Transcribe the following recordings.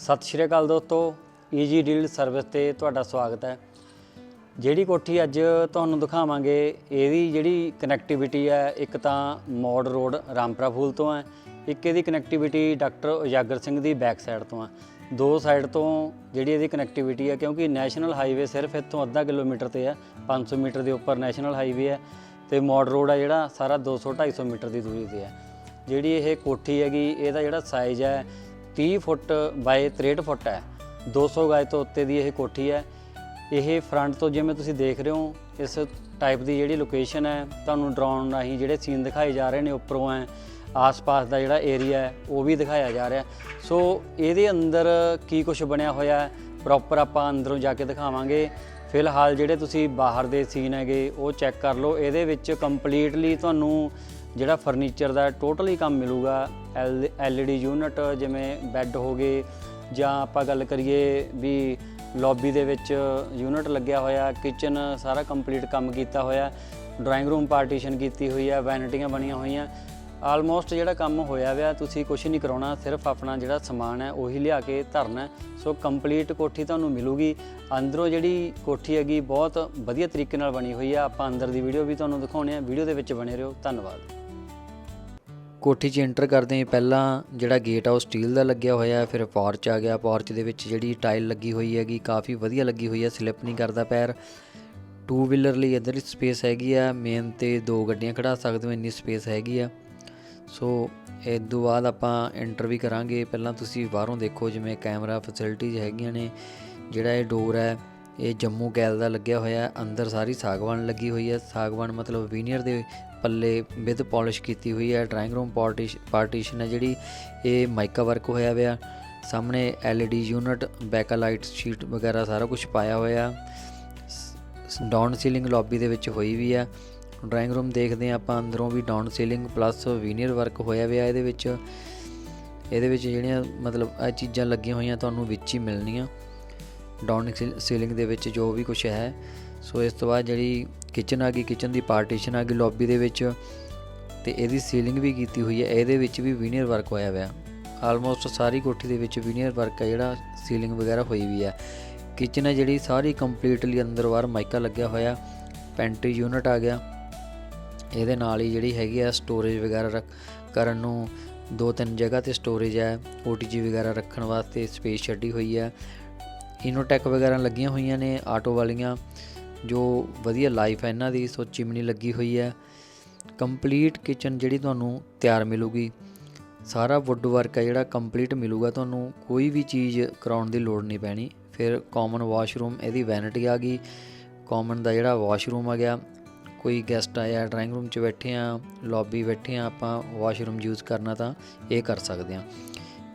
ਸਤਿ ਸ਼੍ਰੀ ਅਕਾਲ ਦੋਸਤੋ easy deal service ਤੇ ਤੁਹਾਡਾ ਸਵਾਗਤ ਹੈ। ਜਿਹੜੀ ਕੋਠੀ ਅੱਜ ਤੁਹਾਨੂੰ ਦਿਖਾਵਾਂਗੇ, ਇਹਦੀ ਜਿਹੜੀ ਕਨੈਕਟੀਵਿਟੀ ਹੈ, ਇੱਕ ਤਾਂ ਮੋੜ ਰੋਡ ਰਾਮਪਰਾ ਫੂਲ ਤੋਂ ਹੈ, ਇੱਕ ਇਹਦੀ ਕਨੈਕਟੀਵਿਟੀ ਡਾਕਟਰ ਉਜਾਗਰ ਸਿੰਘ ਦੀ ਬੈਕ ਸਾਈਡ ਤੋਂ ਹੈ। ਦੋ ਸਾਈਡ ਤੋਂ ਜਿਹੜੀ ਇਹਦੀ ਕਨੈਕਟੀਵਿਟੀ ਹੈ, ਕਿਉਂਕਿ ਨੈਸ਼ਨਲ ਹਾਈਵੇ ਸਿਰਫ ਇੱਥੋਂ ਅੱਧਾ ਕਿਲੋਮੀਟਰ ਤੇ ਹੈ 500 ਮੀਟਰ ਦੇ ਉੱਪਰ ਨੈਸ਼ਨਲ ਹਾਈਵੇ ਹੈ ਤੇ ਮੋੜ ਰੋਡ ਹੈ ਜਿਹੜਾ ਸਾਰਾ 200 250 ਮੀਟਰ ਦੀ ਦੂਰੀ ਤੇ ਹੈ। ਜਿਹੜੀ ਇਹ ਕੋਠੀ ਹੈਗੀ, ਇਹਦਾ ਜਿਹੜਾ ਸਾਈਜ਼ ਹੈ 30 ਫੁੱਟ ਬਾਏ 63 ਫੁੱਟ ਹੈ। 200 ਗਜ ਤੋਂ ਉੱਤੇ ਦੀ ਇਹ ਕੋਠੀ ਹੈ। ਇਹ ਫਰੰਟ ਤੋਂ ਜਿਵੇਂ ਤੁਸੀਂ ਦੇਖ ਰਹੇ ਹੋ, ਇਸ ਟਾਈਪ ਦੀ ਜਿਹੜੀ ਲੋਕੇਸ਼ਨ ਹੈ, ਤੁਹਾਨੂੰ ਡਰਾਉਣ ਰਾਹੀਂ ਜਿਹੜੇ ਸੀਨ ਦਿਖਾਏ ਜਾ ਰਹੇ ਨੇ, ਉੱਪਰੋਂ ਹੈ, ਆਸ-ਪਾਸ ਦਾ ਜਿਹੜਾ ਏਰੀਆ ਹੈ, ਉਹ ਵੀ ਦਿਖਾਇਆ ਜਾ ਰਿਹਾ। ਸੋ ਇਹਦੇ ਅੰਦਰ ਕੀ ਕੁਝ ਬਣਿਆ ਹੋਇਆ ਹੈ ਪ੍ਰੋਪਰ ਆਪਾਂ ਅੰਦਰੋਂ ਜਾ ਕੇ ਦਿਖਾਵਾਂਗੇ। ਫਿਲਹਾਲ ਜਿਹੜੇ ਤੁਸੀਂ ਬਾਹਰ ਦੇ ਸੀਨ ਹੈਗੇ, ਉਹ ਚੈੱਕ ਕਰ ਲਓ। ਇਹਦੇ ਵਿੱਚ ਕੰਪਲੀਟਲੀ ਤੁਹਾਨੂੰ ਜਿਹੜਾ ਫਰਨੀਚਰ ਦਾ ਟੋਟਲੀ ਕੰਮ ਮਿਲੂਗਾ ਐਲਈਡੀ ਯੂਨਿਟ ਜਿਵੇਂ ਬੈੱਡ ਹੋ ਗਏ, ਜਾਂ ਆਪਾਂ ਗੱਲ ਕਰੀਏ ਵੀ ਲੌਬੀ ਦੇ ਵਿੱਚ ਯੂਨਿਟ ਲੱਗਿਆ ਹੋਇਆ, ਕਿਚਨ ਸਾਰਾ ਕੰਪਲੀਟ ਕੰਮ ਕੀਤਾ ਹੋਇਆ, ਡਰਾਇੰਗ ਰੂਮ ਪਾਰਟੀਸ਼ਨ ਕੀਤੀ ਹੋਈ ਹੈ ਵੈਨਿਟੀਆਂ ਬਣੀਆਂ ਹੋਈਆਂ, ਆਲਮੋਸਟ ਜਿਹੜਾ ਕੰਮ ਹੋਇਆ ਵਿਆ ਤੁਸੀਂ ਕੁਝ ਨਹੀਂ ਕਰਾਉਣਾ, ਸਿਰਫ ਆਪਣਾ ਜਿਹੜਾ ਸਮਾਨ ਹੈ, ਉਹੀ ਲਿਆ ਕੇ ਧਰਨਾ ਸੋ ਕੰਪਲੀਟ ਕੋਠੀ ਤੁਹਾਨੂੰ ਮਿਲੂਗੀ। ਅੰਦਰੋਂ ਜਿਹੜੀ ਕੋਠੀ ਹੈਗੀ, ਬਹੁਤ ਵਧੀਆ ਤਰੀਕੇ ਨਾਲ ਬਣੀ ਹੋਈ ਆ। ਆਪਾਂ ਅੰਦਰ ਦੀ ਵੀਡੀਓ ਵੀ ਤੁਹਾਨੂੰ ਦਿਖਾਉਣੇ ਆ ਵੀਡੀਓ ਦੇ ਵਿੱਚ ਬਣੇ ਰਹੋ। ਧੰਨਵਾਦ। ਕੋਠੀ 'ਚ ਐਂਟਰ ਕਰਦੇ ਪਹਿਲਾਂ ਜਿਹੜਾ ਗੇਟ ਆ ਉਹ ਸਟੀਲ ਦਾ ਲੱਗਿਆ ਹੋਇਆ ਫਿਰ ਪੋਰਚ ਆ ਗਿਆ। ਪੋਰਚ ਦੇ ਵਿੱਚ ਜਿਹੜੀ ਟਾਈਲ ਲੱਗੀ ਹੋਈ ਹੈਗੀ, ਕਾਫੀ ਵਧੀਆ ਲੱਗੀ ਹੋਈ ਹੈ ਸਲਿੱਪ ਨਹੀਂ ਕਰਦਾ ਪੈਰ। ਟੂ ਵੀਲਰ ਲਈ ਇੱਧਰ ਸਪੇਸ ਹੈਗੀ ਆ ਮੇਨ ਤੇ ਦੋ ਗੱਡੀਆਂ ਖੜਾ ਸਕਦੇ ਹੋ, ਇੰਨੀ ਸਪੇਸ ਹੈਗੀ ਆ। ਸੋ ਇਸ ਤੋਂ ਬਾਅਦ ਆਪਾਂ ਐਂਟਰ ਵੀ ਕਰਾਂਗੇ। ਪਹਿਲਾਂ ਤੁਸੀਂ ਬਾਹਰੋਂ ਦੇਖੋ ਜਿਵੇਂ ਕੈਮਰਾ ਫੈਸਿਲਿਟੀਜ਼ ਹੈਗੀਆਂ ਨੇ, ਜਿਹੜਾ ਇਹ ਡੋਰ ਹੈ ਇਹ ਜੰਮੂ ਕੈਲ ਦਾ ਲੱਗਿਆ ਹੋਇਆ ਹੈ ਅੰਦਰ ਸਾਰੀ ਸਾਗਵਾਨ ਲੱਗੀ ਹੋਈ ਹੈ। ਸਾਗਵਾਨ ਮਤਲਬ ਵੀਨੀਅਰ ਦੇ ਪੱਲੇ ਵਿਦ ਪਾਲਿਸ਼ ਕੀਤੀ ਹੋਈ ਹੈ। ਡਰਾਇੰਗ ਰੂਮ ਪਾਰਟੀਸ਼ਨ ਹੈ ਜਿਹੜੀ, ਇਹ ਮਾਈਕਾ ਵਰਕ ਹੋਇਆ ਹੋਇਆ ਸਾਹਮਣੇ ਐਲਈਡੀ ਯੂਨਿਟ ਬੈਕਲਾਈਟ ਸ਼ੀਟ ਵਗੈਰਾ ਸਾਰਾ ਕੁਝ ਪਾਇਆ ਹੋਇਆ। ਡਾਊਨ ਸੀਲਿੰਗ ਲੌਬੀ ਦੇ ਵਿੱਚ ਹੋਈ ਵੀ ਆ ਡਰਾਇੰਗ ਰੂਮ ਦੇਖਦੇ ਆ ਆਪਾਂ, ਅੰਦਰੋਂ ਵੀ down ceiling plus veneer work ਹੋਇਆ ਹੋਇਆ ਇਹਦੇ ਵਿੱਚ। ਇਹਦੇ ਵਿੱਚ ਜਿਹੜੀਆਂ ਮਤਲਬ ਇਹ ਚੀਜ਼ਾਂ ਲੱਗੀਆਂ ਹੋਈਆਂ, ਤੁਹਾਨੂੰ ਵਿੱਚ ਹੀ ਮਿਲਣੀਆਂ। ਡਾਊਨ ਸੀਲਿੰਗ ਦੇ ਵਿੱਚ ਜੋ ਵੀ ਕੁਝ ਹੈ। ਸੋ ਇਸ ਤੋਂ ਬਾਅਦ ਜਿਹੜੀ ਕਿਚਨ ਆ ਗਈ ਕਿਚਨ ਦੀ ਪਾਰਟੀਸ਼ਨ ਆ ਗਈ ਲੌਬੀ ਦੇ ਵਿੱਚ ਤੇ ਇਹਦੀ ਸੀਲਿੰਗ ਵੀ ਕੀਤੀ ਹੋਈ ਹੈ। ਇਹਦੇ ਵਿੱਚ ਵੀ ਵੀਨੀਅਰ ਵਰਕ ਹੋਇਆ ਹੋਇਆ। ਆਲਮੋਸਟ ਸਾਰੀ ਕੋਠੀ ਦੇ ਵਿੱਚ ਵੀਨੀਅਰ ਵਰਕ ਹੈ ਜਿਹੜਾ ਸੀਲਿੰਗ ਵਗੈਰਾ ਹੋਈ ਵੀ ਹੈ। ਕਿਚਨ ਹੈ ਜਿਹੜੀ ਸਾਰੀ ਕੰਪਲੀਟਲੀ ਅੰਦਰ ਬਾਹਰ ਮਾਈਕਾ ਲੱਗਿਆ ਹੋਇਆ। ਪੈਂਟਰੀ ਯੂਨਿਟ ਆ ਗਿਆ। ਇਹਦੇ ਨਾਲ ਹੀ ਜਿਹੜੀ ਹੈਗੀ ਆ ਸਟੋਰੇਜ ਵਗੈਰਾ ਰੱਖ ਕਰਨ ਨੂੰ ਦੋ ਤਿੰਨ ਜਗ੍ਹਾ ਤੇ ਸਟੋਰੇਜ ਹੈ। OTG ਵਗੈਰਾ ਰੱਖਣ ਵਾਸਤੇ ਸਪੇਸ ਛੱਡੀ ਹੋਈ ਹੈ। ਇਨੋਟੈਕ ਵਗੈਰਾ ਲੱਗੀਆਂ ਹੋਈਆਂ ਨੇ ਆਟੋ ਵਾਲੀਆਂ, ਜੋ ਵਧੀਆ ਲਾਈਫ ਹੈ ਇਹਨਾਂ ਦੀ, ਸੋ ਚਿਮਨੀ ਲੱਗੀ ਹੋਈ ਹੈ। ਕੰਪਲੀਟ ਕਿਚਨ ਜਿਹੜੀ ਤੁਹਾਨੂੰ ਤਿਆਰ ਮਿਲੂਗੀ। ਸਾਰਾ ਵੁੱਡ ਵਰਕ ਹੈ ਜਿਹੜਾ ਕੰਪਲੀਟ ਮਿਲੂਗਾ ਤੁਹਾਨੂੰ। ਕੋਈ ਵੀ ਚੀਜ਼ ਕਰਾਉਣ ਦੀ ਲੋੜ ਨਹੀਂ ਪੈਣੀ। ਫਿਰ ਕਾਮਨ ਵਾਸ਼ਰੂਮ ਇਹਦੀ ਵੈਨਿਟੀ ਆ ਗਈ। ਕਾਮਨ ਦਾ ਜਿਹੜਾ ਵਾਸ਼ਰੂਮ ਆ ਗਿਆ। ਕੋਈ ਗੈਸਟ ਆਇਆ ਡਰਾਇੰਗ ਰੂਮ 'ਚ ਬੈਠੇ ਆ ਲੌਬੀ ਬੈਠੇ ਆ, ਆਪਾਂ ਵਾਸ਼ਰੂਮ ਯੂਜ਼ ਕਰਨਾ ਤਾਂ ਇਹ ਕਰ ਸਕਦੇ ਆ।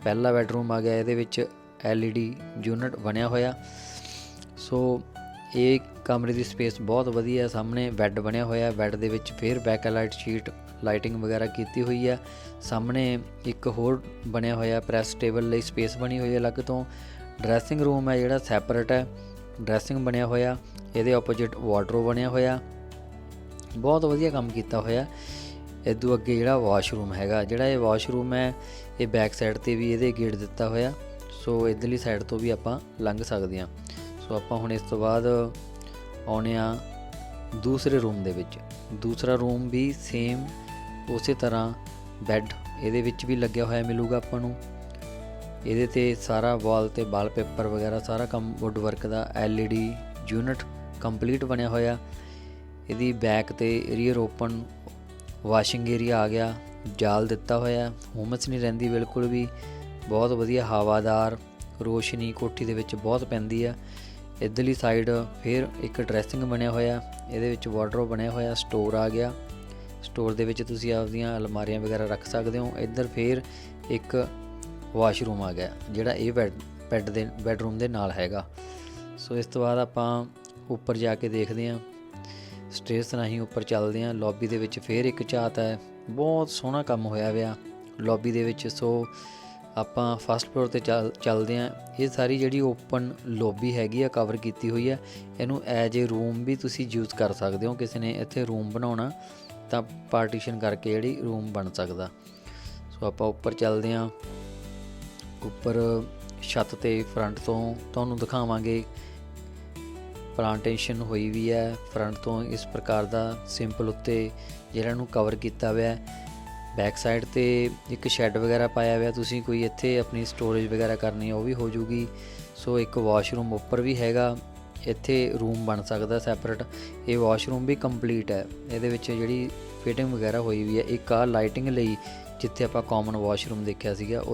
ਪਹਿਲਾ ਬੈਡਰੂਮ ਆ ਗਿਆ, ਇਹਦੇ ਵਿੱਚ LED ਯੂਨਿਟ ਬਣਿਆ ਹੋਇਆ। ਸੋ ਇਹ ਕਮਰੇ ਦੀ ਸਪੇਸ ਬਹੁਤ ਵਧੀਆ ਹੈ ਸਾਹਮਣੇ ਬੈੱਡ ਬਣਿਆ ਹੋਇਆ। ਬੈੱਡ ਦੇ ਵਿੱਚ ਫਿਰ ਬੈਕ ਲਾਈਟ ਸ਼ੀਟ, ਲਾਈਟਿੰਗ ਵਗੈਰਾ ਕੀਤੀ ਹੋਈ ਹੈ ਸਾਹਮਣੇ ਇੱਕ ਹੋਰ ਬਣਿਆ ਹੋਇਆ ਪ੍ਰੈਸ ਟੇਬਲ ਲਈ ਸਪੇਸ ਬਣੀ ਹੋਈ ਹੈ ਅਲੱਗ ਤੋਂ। ਡਰੈਸਿੰਗ ਰੂਮ ਹੈ ਜਿਹੜਾ ਸੈਪਰੇਟ ਹੈ ਡਰੈਸਿੰਗ ਬਣਿਆ ਹੋਇਆ। ਇਹਦੇ ਆਪੋਜ਼ਿਟ ਵਾਰਡਰੋਬ ਬਣਿਆ ਹੋਇਆ। ਬਹੁਤ ਵਧੀਆ ਕੰਮ ਕੀਤਾ ਹੋਇਆ। ਇਦੋਂ ਅੱਗੇ ਜਿਹੜਾ ਵਾਸ਼ਰੂਮ ਹੈਗਾ। ਜਿਹੜਾ ਇਹ ਵਾਸ਼ਰੂਮ ਹੈ, ਇਹ ਬੈਕ ਸਾਈਡ ਤੇ ਵੀ ਇਹਦੇ ਗੇਟ ਦਿੱਤਾ ਹੋਇਆ। ਸੋ ਇਧਰਲੀ ਸਾਈਡ ਤੋਂ ਵੀ ਆਪਾਂ ਲੰਘ ਸਕਦੇ ਹਾਂ। ਸੋ ਆਪਾਂ ਹੁਣ ਇਸ ਤੋਂ ਬਾਅਦ ਆਉਣੇ ਆ ਦੂਸਰੇ ਰੂਮ ਦੇ ਵਿੱਚ। ਦੂਸਰਾ ਰੂਮ ਵੀ ਸੇਮ ਉਸੇ ਤਰ੍ਹਾਂ ਬੈੱਡ ਇਹਦੇ ਵਿੱਚ ਵੀ ਲੱਗਿਆ ਹੋਇਆ ਮਿਲੂਗਾ ਆਪਾਂ ਨੂੰ। ਇਹਦੇ ਤੇ ਸਾਰਾ ਵਾਲ ਤੇ ਵਾਲਪੇਪਰ ਵਗੈਰਾ, ਸਾਰਾ ਕੰਮ ਵੁੱਡ ਵਰਕ ਦਾ LED ਯੂਨਿਟ ਕੰਪਲੀਟ ਬਣਿਆ ਹੋਇਆ। ਇਹਦੀ ਬੈਕ ਤੇ ਰੀਅਰ ਓਪਨ ਵਾਸ਼ਿੰਗ ਏਰੀਆ ਆ ਗਿਆ, ਜਾਲ ਦਿੱਤਾ ਹੋਇਆ ਹੁਮਸ ਨਹੀਂ ਰਹਿੰਦੀ ਬਿਲਕੁਲ ਵੀ। ਬਹੁਤ ਵਧੀਆ ਹਵਾਦਾਰ, ਰੋਸ਼ਨੀ ਕੋਠੀ ਦੇ ਵਿੱਚ ਬਹੁਤ ਪੈਂਦੀ ਆ। ਇਧਰਲੀ ਸਾਈਡ ਫਿਰ ਇੱਕ ਡਰੈਸਿੰਗ ਬਣਿਆ ਹੋਇਆ, ਇਹਦੇ ਵਿੱਚ ਵਾਰਡਰੋਬ ਬਣਿਆ ਹੋਇਆ ਸਟੋਰ ਆ ਗਿਆ। ਸਟੋਰ ਦੇ ਵਿੱਚ ਤੁਸੀਂ ਆਪਦੀਆਂ ਅਲਮਾਰੀਆਂ ਵਗੈਰਾ ਰੱਖ ਸਕਦੇ ਹੋ। ਇੱਧਰ ਫਿਰ ਇੱਕ ਵਾਸ਼ਰੂਮ ਆ ਗਿਆ, ਜਿਹੜਾ ਇਹ ਬੈੱਡ ਬੈੱਡ ਦੇ ਬੈੱਡਰੂਮ ਦੇ ਨਾਲ ਹੈਗਾ। ਸੋ ਇਸ ਤੋਂ ਬਾਅਦ ਆਪਾਂ ਉੱਪਰ ਜਾ ਕੇ ਦੇਖਦੇ ਹਾਂ। ਸਟੇਜ ਰਾਹੀਂ ਉੱਪਰ ਚੱਲਦੇ ਹਾਂ। ਲੌਬੀ ਦੇ ਵਿੱਚ ਫੇਰ ਇੱਕ ਝਾਤ ਹੈ। ਬਹੁਤ ਸੋਹਣਾ ਕੰਮ ਹੋਇਆ ਹੋਇਆ ਲੌਬੀ ਦੇ ਵਿੱਚ ਸੋ ਆਪਾਂ ਫਸਟ ਫਲੋਰ ਤੇ ਚੱਲ, ਚੱਲਦੇ ਹਾਂ। ਇਹ ਸਾਰੀ ਜਿਹੜੀ ਓਪਨ ਲੌਬੀ ਹੈਗੀ ਆ ਕਵਰ ਕੀਤੀ ਹੋਈ ਹੈ ਇਹਨੂੰ ਐਜ ਏ ਰੂਮ ਵੀ ਤੁਸੀਂ ਯੂਜ਼ ਕਰ ਸਕਦੇ ਹੋ। ਕਿਸੇ ਨੇ ਇੱਥੇ ਰੂਮ ਬਣਾਉਣਾ, ਤਾਂ ਪਾਰਟੀਸ਼ਨ ਕਰਕੇ ਜਿਹੜੀ ਰੂਮ ਬਣ ਸਕਦਾ। ਸੋ ਆਪਾਂ ਉੱਪਰ ਚੱਲਦੇ ਹਾਂ। ਉੱਪਰ ਛੱਤ ਤੇ ਫਰੰਟ ਤੋਂ ਤੁਹਾਨੂੰ ਦਿਖਾਵਾਂਗੇ। ਪਲਾਂਟੇਸ਼ਨ ਹੋਈ ਵੀ ਹੈ। ਫਰੰਟ ਤੋਂ ਇਸ ਪ੍ਰਕਾਰ ਦਾ ਸਿੰਪਲ ਉੱਤੇ ਜਿਹੜਾ ਨੂੰ ਕਵਰ ਕੀਤਾ ਹੋਇਆ ਹੈ। ਬੈਕ ਸਾਈਡ ਤੇ ਇੱਕ ਸ਼ੈੱਡ ਵਗੈਰਾ ਪਾਇਆ ਹੋਇਆ, ਤੁਸੀਂ ਕੋਈ ਇੱਥੇ ਆਪਣੀ ਸਟੋਰੇਜ ਵਗੈਰਾ ਕਰਨੀ ਉਹ ਵੀ ਹੋ ਜੂਗੀ ਸੋ ਇੱਕ ਵਾਸ਼ਰੂਮ ਉੱਪਰ ਵੀ ਹੈਗਾ, ਇੱਥੇ ਰੂਮ ਬਣ ਸਕਦਾ ਸੈਪਰੇਟ ਇਹ ਵਾਸ਼ਰੂਮ ਵੀ ਕੰਪਲੀਟ ਹੈ। ਇਹਦੇ ਵਿੱਚ ਜਿਹੜੀ ਫਿਟਿੰਗ ਵਗੈਰਾ ਹੋਈ ਵੀ ਹੈ, ਇੱਕ ਆ ਲਾਈਟਿੰਗ ਲਈ, ਜਿੱਥੇ ਆਪਾਂ ਕਾਮਨ ਵਾਸ਼ਰੂਮ ਦੇਖਿਆ ਸੀਗਾ, ਉਹਦੇ